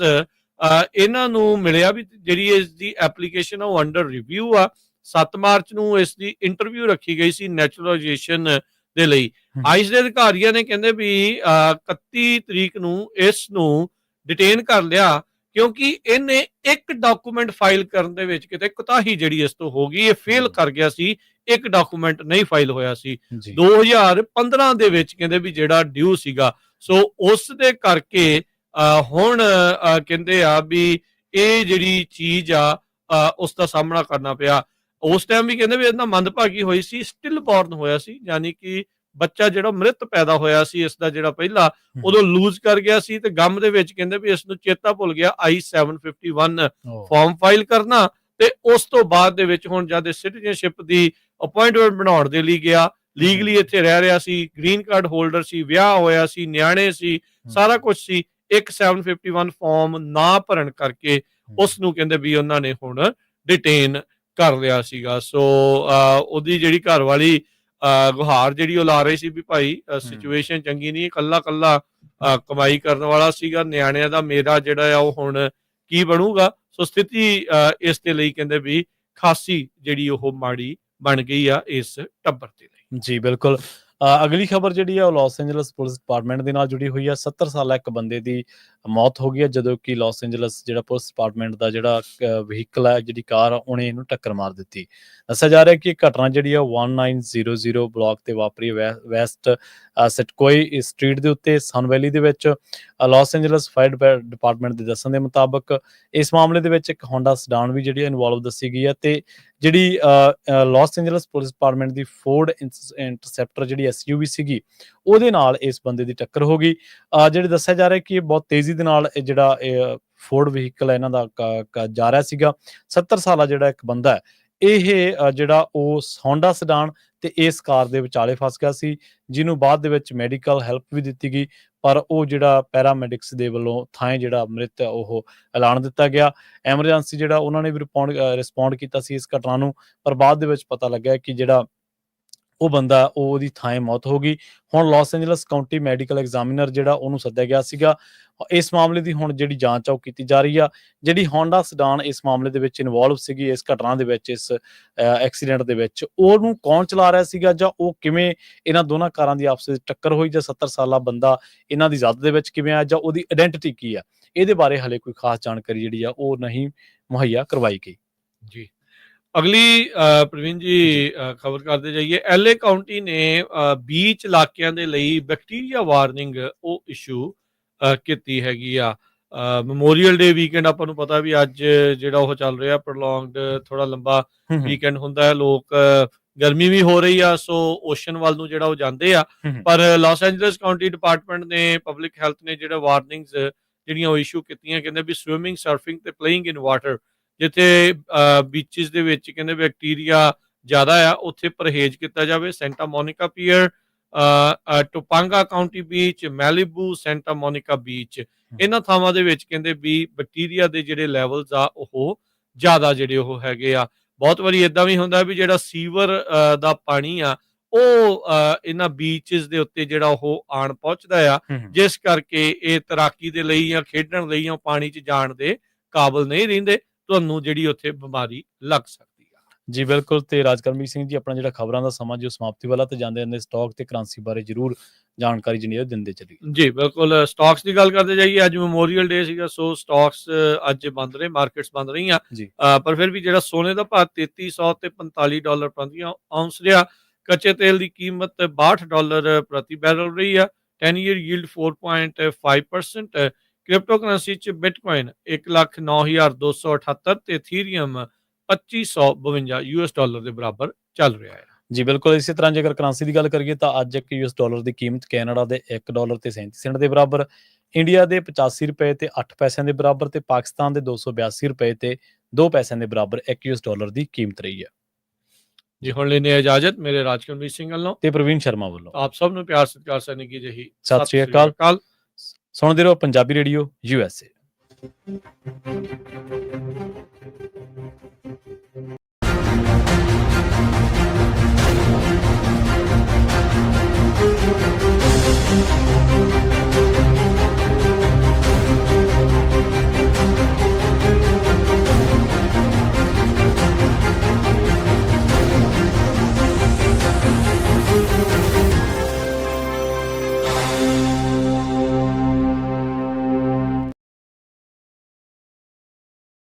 ਇਹਨਾਂ ਨੂੰ ਮਿਲਿਆ ਵੀ ਜਿਹੜੀ ਇਸ ਦੀ ਐਪਲੀਕੇਸ਼ਨ ਆ ਉਹ ਅੰਡਰ ਰਿਵਿਊ ਆ। 7 ਮਾਰਚ ਨੂੰ ਇਸ ਦੀ ਇੰਟਰਵਿਊ ਰੱਖੀ ਗਈ ਸੀ ਨੈਚੁਰਲਾਈਜੇਸ਼ਨ ਦੇ ਲਈ। ਆਈਸ ਦੇ ਅਧਿਕਾਰੀਆਂ ਨੇ ਕਹਿੰਦੇ ਵੀ ਅਹ, 31 ਤਰੀਕ ਨੂੰ ਇਸ ਨੂੰ ਡਿਟੇਨ ਕਰ ਲਿਆ। ਕਿਉਂਕਿ ਇਹਨੇ ਇੱਕ ਡਾਕੂਮੈਂਟ ਫਾਈਲ ਕਰਨ ਦੇ ਵਿੱਚ ਕਿਤੇ ਕੁਤਾਹੀ ਜਿਹੜੀ ਇਸ ਤੋਂ ਹੋ ਗਈ ਇਹ ਫੇਲ ਕਰ ਗਿਆ ਸੀ ਇੱਕ ਡਾਕੂਮੈਂਟ ਨਹੀਂ ਫਾਈਲ ਹੋਇਆ ਸੀ। ਜੀ। 2015 ਦੇ ਵਿੱਚ ਕਹਿੰਦੇ ਵੀ ਜਿਹੜਾ ਡਿਊ ਸੀਗਾ ਸੋ ਉਸ ਦੇ ਕਰਕੇ ਹੁਣ ਕਹਿੰਦੇ ਆ ਵੀ ਇਹ ਜਿਹੜੀ ਚੀਜ਼ ਆ ਉਸ ਦਾ ਸਾਹਮਣਾ ਕਰਨਾ ਪਿਆ। ਉਸ ਟਾਈਮ ਵੀ ਕਹਿੰਦੇ ਵੀ ਇਹਨਾਂ ਮੰਦਭਾਗੀ ਹੋਈ ਸੀ ਸਟਿਲ ਬੌਰਨ ਹੋਇਆ ਸੀ ਯਾਨੀ ਕਿ ਬੱਚਾ ਜਿਹੜਾ ਮ੍ਰਿਤ ਪੈਦਾ ਹੋਇਆ ਸੀ ਇਸ ਦਾ ਜਿਹੜਾ ਪਹਿਲਾ ਉਦੋਂ ਲੂਜ਼ ਕਰ ਗਿਆ ਸੀ ਤੇ ਗਮ ਦੇ ਵਿੱਚ ਕਹਿੰਦੇ ਵੀ ਇਸ ਨੂੰ ਚੇਤਾ ਭੁੱਲ ਗਿਆ i751 ਉਹ, ਫਾਰਮ ਫਾਈਲ ਕਰਨਾ ਤੇ ਉਸ ਤੋਂ ਬਾਅਦ ਦੇ ਵਿੱਚ ਹੁਣ ਜਦ ਸਿਟੀਜ਼ਨਸ਼ਿਪ ਦੀ ਅਪਾਇੰਟਮੈਂਟ ਬਣਾਉਣ ਦੇ ਲਈ ਗਿਆ ਲੀਗਲੀ ਇੱਥੇ ਰਹਿ ਰਿਹਾ ਸੀ ਗ੍ਰੀਨ ਕਾਰਡ ਹੋਲਡਰ ਸੀ ਵਿਆਹ ਹੋਇਆ ਸੀ ਨਿਆਣੇ ਸੀ ਸਾਰਾ ਕੁਝ ਸੀ ਇੱਕ 751 ਫਾਰਮ ਨਾ ਭਰਨ ਕਰਕੇ ਉਸ ਨੂੰ ਕਹਿੰਦੇ ਵੀ ਉਹਨਾਂ ਨੇ ਹੁਣ ਡਿਟੇਨ ਕਰ ਲਿਆ ਸੀਗਾ। ਸੋ ਉਹਦੀ ਜਿਹੜੀ ਘਰ ਵਾਲੀ ਗੁਹਾਰ ਜਿਹੜੀ ਉਹ ਲਾ ਰਹੀ ਸੀ ਵੀ ਭਾਈ ਸਿਚੁਏਸ਼ਨ ਚੰਗੀ ਨਹੀਂ ਕੱਲਾ ਕੱਲਾ ਕਮਾਈ ਕਰਨ ਵਾਲਾ ਸੀਗਾ ਨਿਆਣਿਆਂ ਦਾ ਮੇਰਾ ਜਿਹੜਾ ਆ ਉਹ ਹੁਣ ਕੀ ਬਣੂਗਾ? ਸੋ ਸਥਿਤੀ ਇਸ ਦੇ ਲਈ ਕਹਿੰਦੇ ਵੀ ਖਾਸੀ ਜਿਹੜੀ ਉਹ ਮਾੜੀ ਬਣ ਗਈ ਆ ਇਸ ਟੱਬਰ ਦੇ ਲਈ। ਜੀ ਬਿਲਕੁਲ। ਅਗਲੀ ਖਬਰ ਜਿਹੜੀ ਹੈ ਉਹ ਲਾਸ ਐਂਜਲਸ ਪੁਲਿਸ ਡਿਪਾਰਟਮੈਂਟ ਦੇ ਨਾਲ ਜੁੜੀ ਹੋਈ ਹੈ 70 ਸਾਲਾ ਇੱਕ ਬੰਦੇ ਦੀ ਮੌਤ ਹੋ ਗਈ ਹੈ ਜਦੋਂ ਕਿ ਲਾਸ ਐਂਜਲਸ ਜਿਹੜਾ ਪੁਲਿਸ ਡਿਪਾਰਟਮੈਂਟ ਦਾ ਜਿਹੜਾ ਵਹੀਕਲ ਹੈ ਜਿਹੜੀ ਕਾਰ ਆ, ਉਹਨੇ ਇਹਨੂੰ ਟੱਕਰ ਮਾਰ ਦਿੱਤੀ। ਦੱਸਿਆ ਜਾ ਰਿਹਾ ਕਿ ਇਹ ਘਟਨਾ ਜਿਹੜੀ ਹੈ 1900 ਬਲਾਕ ਤੇ ਵਾਪਰੀ ਵੈ- ਵੈਸਟ ਸਿਟਕੋਈ ਸਟਰੀਟ ਦੇ ਉੱਤੇ ਸਨ ਵੈਲੀ ਦੇ ਵਿੱਚ ਅ, ਲਾਸ ਐਂਜਲਸ ਫਾਇਰ ਡਿਪਾਰਟਮੈਂਟ ਦੇ ਦੱਸਣ ਦੇ ਮੁਤਾਬਕ ਇਸ ਮਾਮਲੇ ਦੇ ਵਿੱਚ ਇੱਕ ਹੋਂਡਾ ਸਡਾਨ ਵੀ ਜਿਹੜੀ ਇਨਵੋਲਵ ਦੱਸੀ ਗਈ ਹੈ ਤੇ ਜਿਹੜੀ ਲਾਸ ਐਂਜਲਸ ਪੁਲਿਸ ਡਿਪਾਰਟਮੈਂਟ ਦੀ ਫੋਰਡ ਇੰਟਰਸੈਪਟਰ ਜਿਹੜੀ ਐਸਯੂਵੀ ਸੀਗੀ, ਉਹਦੇ ਨਾਲ ਇਸ ਬੰਦੇ ਦੀ ਟੱਕਰ ਹੋ ਗਈ। ਅਹ, ਜਿਹੜੇ ਦੱਸਿਆ ਜਾ ਰਿਹਾ ਕਿ ਇਹ ਬਹੁਤ ਤੇਜ਼ੀ ਦੇ ਨਾਲ ਇਹ ਜਿਹੜਾ ਫੋਰਡ ਵਹੀਕਲ ਇਹਨਾਂ ਦਾ ਜਾ ਰਿਹਾ ਸੀਗਾ। 70 ਸਾਲਾ ਜਿਹੜਾ ਇੱਕ ਬੰਦਾ ਹੈ, ਇਹ ਜਿਹੜਾ ਉਹ ਹੋਂਡਾ ਸਡਾਨ ਤੇ ਇਸ ਕਾਰ ਦੇ ਵਿਚਾਲੇ ਫਸ ਗਿਆ ਸੀ, ਜਿਹਨੂੰ ਬਾਅਦ ਦੇ ਵਿੱਚ ਮੈਡੀਕਲ ਹੈਲਪ ਵੀ ਦਿੱਤੀ ਗਈ। ਪਰ ਉਹ ਜਿਹੜਾ ਪੈਰਾਮੈਡਿਕਸ ਦੇ ਵੱਲੋਂ ਥਾਂ ਜਿਹੜਾ ਮ੍ਰਿਤ ਹੈ, ਉਹ ਐਲਾਨ ਦਿੱਤਾ ਗਿਆ। ਐਮਰਜੈਂਸੀ ਜਿਹੜਾ ਉਹਨਾਂ ਨੇ ਵੀ ਰਿਸਪੌਂਡ ਕੀਤਾ ਸੀ ਇਸ ਘਟਨਾ ਨੂੰ, ਪਰ ਬਾਅਦ ਦੇ ਵਿੱਚ ਪਤਾ ਲੱਗਿਆ ਕਿ ਜਿਹੜਾ ਉਹ ਬੰਦਾ, ਉਹ ਉਹਦੀ ਥਾਂ ਮੌਤ ਹੋ ਗਈ। ਹੁਣ Los Angeles county medical examiner ਜਿਹੜਾ ਉਹਨੂੰ ਸੱਦਿਆ ਗਿਆ ਸੀਗਾ। ਇਸ ਮਾਮਲੇ ਦੀ ਹੁਣ ਜਿਹੜੀ ਜਾਂਚ ਆ ਉਹ ਕੀਤੀ ਜਾ ਰਹੀ ਆ। ਜਿਹੜੀ ਹੋਂਡਾ ਸਡਾਨ ਇਸ ਮਾਮਲੇ ਦੇ ਵਿੱਚ ਇਨਵੋਲਵ ਸੀਗੀ, ਇਸ ਘਟਨਾ ਦੇ ਵਿੱਚ, ਇਸ ਐਕਸੀਡੈਂਟ ਦੇ ਵਿੱਚ। ਉਹਨੂੰ ਕੌਣ ਚਲਾ ਰਿਹਾ ਸੀਗਾ ਜਾਂ ਉਹ ਕਿਵੇਂ ਇਹਨਾਂ ਦੋਨਾਂ ਕਾਰਾਂ ਦੀ ਆਪਸ ਵਿੱਚ ਟੱਕਰ ਹੋਈ ਜਾਂ 70 ਸਾਲਾ ਬੰਦਾ ਇਹਨਾਂ ਦੀ ਜ਼ਦ ਦੇ ਵਿੱਚ ਕਿਵੇਂ ਆ ਜਾਂ ਉਹਦੀ ਆਇਡੈਂਟੀਟੀ ਕੀ ਆ? ਇਹਦੇ ਬਾਰੇ ਹਲੇ ਕੋਈ ਖਾਸ ਜਾਣਕਾਰੀ ਜਿਹੜੀ ਆ ਉਹ ਨਹੀਂ ਮੁਹੱਈਆ ਕਰਵਾਈ ਗਈ। ਜੀ। ਅਗਲੀ ਪ੍ਰਵੀਨ ਜੀ ਖਬਰ ਕਰਦੇ ਜਾਈਏ। ਐਲਏ ਕਾਉਂਟੀ ਨੇ ਬੀਚ ਇਲਾਕਿਆਂ ਦੇ ਲਈ ਬੈਕਟੀਰੀਆ ਵਾਰਨਿੰਗ ਉਹ ਇਸ਼ੂ ਕੀਤੀ ਹੈਗੀ ਆ। ਮੈਮੋਰੀਅਲ ਡੇ ਵੀਕਐਂਡ ਆਪਾਂ ਨੂੰ ਪਤਾ ਵੀ ਅੱਜ ਜਿਹੜਾ ਉਹ ਚੱਲ ਰਿਹਾ ਪ੍ਰੋਲੋਂਗਡ ਥੋੜਾ ਲੰਬਾ ਵੀਕਐਂਡ ਹੁੰਦਾ ਹੈ। ਲੋਕ ਗਰਮੀ ਵੀ ਹੋ ਰਹੀ ਆ ਸੋ ਓਸ਼ਨ ਵੱਲ ਨੂੰ ਜਿਹੜਾ ਉਹ ਜਾਂਦੇ ਆ। ਪਰ ਲਾਸ ਐਂਜਲਸ ਕਾਉਂਟੀ ਡਿਪਾਰਟਮੈਂਟ ਨੇ ਪਬਲਿਕ ਹੈਲਥ ਨੇ ਜਿਹੜਾ ਵਾਰਨਿੰਗਸ ਜਿਹੜੀਆਂ ਉਹ ਇਸ਼ੂ ਕੀਤੀਆਂ ਕਹਿੰਦੇ ਵੀ ਸਵਿਮਿੰਗ ਸਰਫਿੰਗ ਤੇ ਪਲੇਇੰਗ ਇਨ ਵਾਟਰ ਜਿੱਥੇ ਬੀਚਸ ਦੇ ਵਿੱਚ ਕਹਿੰਦੇ ਬੈਕਟੀਰੀਆ ਜ਼ਿਆਦਾ ਆ ਉੱਥੇ ਪਰਹੇਜ਼ ਕੀਤਾ ਜਾਵੇ। Santa Monica pier Topanga county beach Malibu Santa Monica beach ਇਹਨਾਂ ਥਾਵਾਂ ਦੇ ਵਿੱਚ ਕਹਿੰਦੇ ਵੀ ਬੈਕਟੀਰੀਆ ਦੇ ਜਿਹੜੇ ਲੈਵਲਸ ਆ ਉਹ ਜ਼ਿਆਦਾ ਜਿਹੜੇ ਉਹ ਹੈਗੇ ਆ। ਬਹੁਤ ਵਾਰੀ ਇਦਾਂ ਵੀ ਹੁੰਦਾ ਵੀ ਜਿਹੜਾ ਸੀਵਰ ਦਾ ਪਾਣੀ ਆ ਉਹ ਇਹਨਾਂ ਬੀਚਸ ਦੇ ਉੱਤੇ ਜਿਹੜਾ ਉਹ ਆਣ ਪਹੁੰਚਦਾ ਆ ਜਿਸ ਕਰਕੇ ਇਹ ਤੈਰਾਕੀ ਦੇ ਲਈ ਜਾਂ ਖੇਡਣ ਲਈ ਜਾਂ ਪਾਣੀ 'ਚ ਜਾਣ ਦੇ ਕਾਬਲ ਨਹੀਂ ਰਹਿੰਦੇ। ਤੁਹਾਨੂੰ ਜਿਹੜੀ ਉੱਥੇ ਬਿਮਾਰੀ ਲੱਗ ਸਕਦੀ ਆ। ਜੀ ਬਿਲਕੁਲ ਤੇ ਰਾਜਕਰਮੀ ਸਿੰਘ ਜੀ ਆਪਣਾ ਜਿਹੜਾ ਖਬਰਾਂ ਦਾ ਸਮਾਂ ਜੋ ਸਮਾਪਤੀ ਵਾਲਾ ਤੇ ਜਾਂਦੇ ਜਾਂਦੇ ਸਟਾਕ ਤੇ ਕਰੰਸੀ ਬਾਰੇ ਜਰੂਰ ਜਾਣਕਾਰੀ ਜਿਹੜੀ ਉਹ ਦਿੰਦੇ ਚੱਲੀਏ। ਜੀ ਬਿਲਕੁਲ ਸਟਾਕਸ ਦੀ ਗੱਲ ਕਰਦੇ ਜਾਈਏ ਅੱਜ ਮੈਮੋਰੀਅਲ ਡੇ ਸੀਗਾ ਸੋ ਸਟਾਕਸ ਅੱਜ ਬੰਦ ਰਹੇ ਮਾਰਕੀਟਸ ਬੰਦ ਰਹੀਆਂ। ਪਰ ਫਿਰ ਵੀ ਜਿਹੜਾ ਸੋਨੇ ਦਾ ਭਾਅ 3300 ਤੇ 45 ਡਾਲਰ ਪ੍ਰਤੀ ਆਉਂਸ ਰਿਹਾ। ਕੱਚੇ ਤੇਲ ਦੀ ਕੀਮਤ 62 ਡਾਲਰ ਪ੍ਰਤੀ ਬੈਰਲ ਰਹੀ ਆ। 10 ਈਅਰ ਯੀਲਡ 4.5% ਕ੍ਰਿਪਟੋ ਕਰੰਸੀ ਚ ਬਿਟਕੋਇਨ 109278 ਤੇ ਇਥੀਰੀਅਮ 2552 ਯੂਐਸ ਡਾਲਰ ਦੇ ਬਰਾਬਰ ਚੱਲ ਰਿਹਾ ਹੈ। ਜੀ ਬਿਲਕੁਲ ਇਸੇ ਤਰ੍ਹਾਂ ਜੇਕਰ ਕਰੰਸੀ ਦੀ ਗੱਲ ਕਰੀਏ ਤਾਂ ਅੱਜ ਇੱਕ ਯੂਐਸ ਡਾਲਰ ਦੀ ਕੀਮਤ ਕੈਨੇਡਾ ਦੇ 1 ਡਾਲਰ ਤੇ 37 ਸੈਂਟ ਦੇ ਬਰਾਬਰ ਇੰਡੀਆ ਦੇ 85 ਰੁਪਏ ਤੇ 8 ਪੈਸਿਆਂ ਦੇ ਬਰਾਬਰ ਤੇ ਪਾਕਿਸਤਾਨ ਦੇ 282 ਰੁਪਏ ਤੇ 2 ਪੈਸਿਆਂ ਦੇ ਬਰਾਬਰ ਇੱਕ ਯੂਐਸ ਡਾਲਰ ਦੀ ਕੀਮਤ ਰਹੀ ਹੈ। ਜੀ ਹੁਣ ਲੈਣੇ ਇਜਾਜ਼ਤ ਮੇਰੇ ਰਾਜਕਮੀਤ ਸਿੰਘ ਵੱਲੋਂ ਤੇ ਪ੍ਰਵੀਨ ਸ਼ਰਮਾ ਵੱਲੋਂ। ਆਪ ਸਭ ਨੂੰ ਪਿਆਰ ਸਤਿਕਾਰ ਸਨ ਕੀ ਜਹੀ। ਸਤਿ ਸ਼੍ਰੀ ਅਕਾਲ। ਸੁਣਦੇ ਰਹੋ ਪੰਜਾਬੀ ਰੇਡੀਓ ਯੂਐਸਏ